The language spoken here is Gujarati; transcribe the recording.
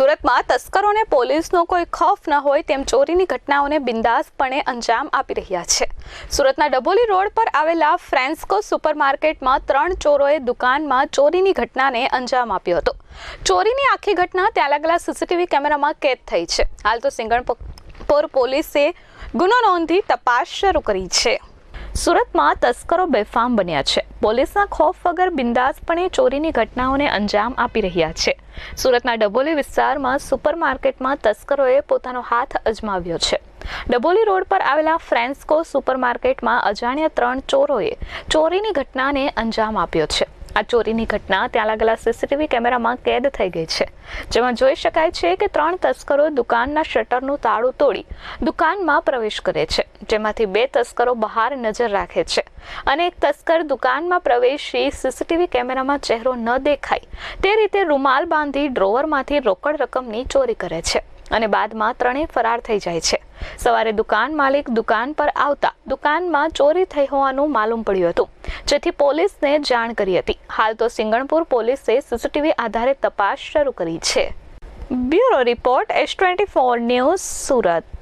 સુરતમાં તસ્કરોને પોલીસનો કોઈ ખોફ ન હોય તેમ ચોરીની ઘટનાઓને બિંદાસપણે અંજામ આપી રહ્યા છે. સુરતના ડબોલી રોડ પર આવેલા ફ્રેન્સ્કો સુપરમાર્કેટમાં ત્રણ ચોરોએ દુકાનમાં ચોરીની ઘટનાને અંજામ આપ્યો હતો. ચોરીની આખી ઘટના ત્યાં લાગેલા સીસીટીવી કેમેરામાં કેદ થઈ છે. હાલ તો સિંગણપોર પોલીસે ગુનો નોંધી તપાસ શરૂ કરી છે. સુરતમાં તસ્કરો બેફામ બન્યા છે. પોલીસના ખોફ વગર બિંદાસપણે ચોરીની ઘટનાઓને અંજામ આપી રહ્યા છે. સુરતના ડબોલી વિસ્તારમાં સુપરમાર્કેટમાં તસ્કરોએ પોતાનો હાથ અજમાવ્યો છે. ડબોલી રોડ પર આવેલા ફ્રેન્સ્કો સુપરમાર્કેટમાં અજાણ્યા ત્રણ ચોરોએ ચોરીની ઘટનાને અંજામ આપ્યો છે. આ ચોરીની ઘટના, ત્યાં લાગેલા સીસીટીવી કેમેરામાં કેદ થઈ ગઈ છે. જેમાં જોઈ શકાય છે કે ત્રણ તસ્કરો દુકાનના શટરનું તાળું તોડી દુકાનમાં પ્રવેશ કરે છે, જેમાંથી બે તસ્કરો બહાર નજર રાખે છે. અને એક તસ્કર દુકાનમાં પ્રવેશી સીસીટીવી કેમેરામાં ચહેરો ન દેખાય. તે રીતે રૂમાલ બાંધી ડ્રોવરમાંથી રોકડ રકમની ચોરી કરે છે અને બાદમાં ત્રણેય ફરાર થઈ જાય છે. સવારે દુકાન માલિક દુકાન પર આવતા દુકાનમાં ચોરી થઈ હોવાનું માલુમ પડ્યું હતું. જેથી પોલીસને જાણ કરી હતી. હાલ તો સિંગણપુર પોલીસે સીસીટીવી આધારે તપાસ શરૂ કરી છે. Bureau report S twenty four news Surat.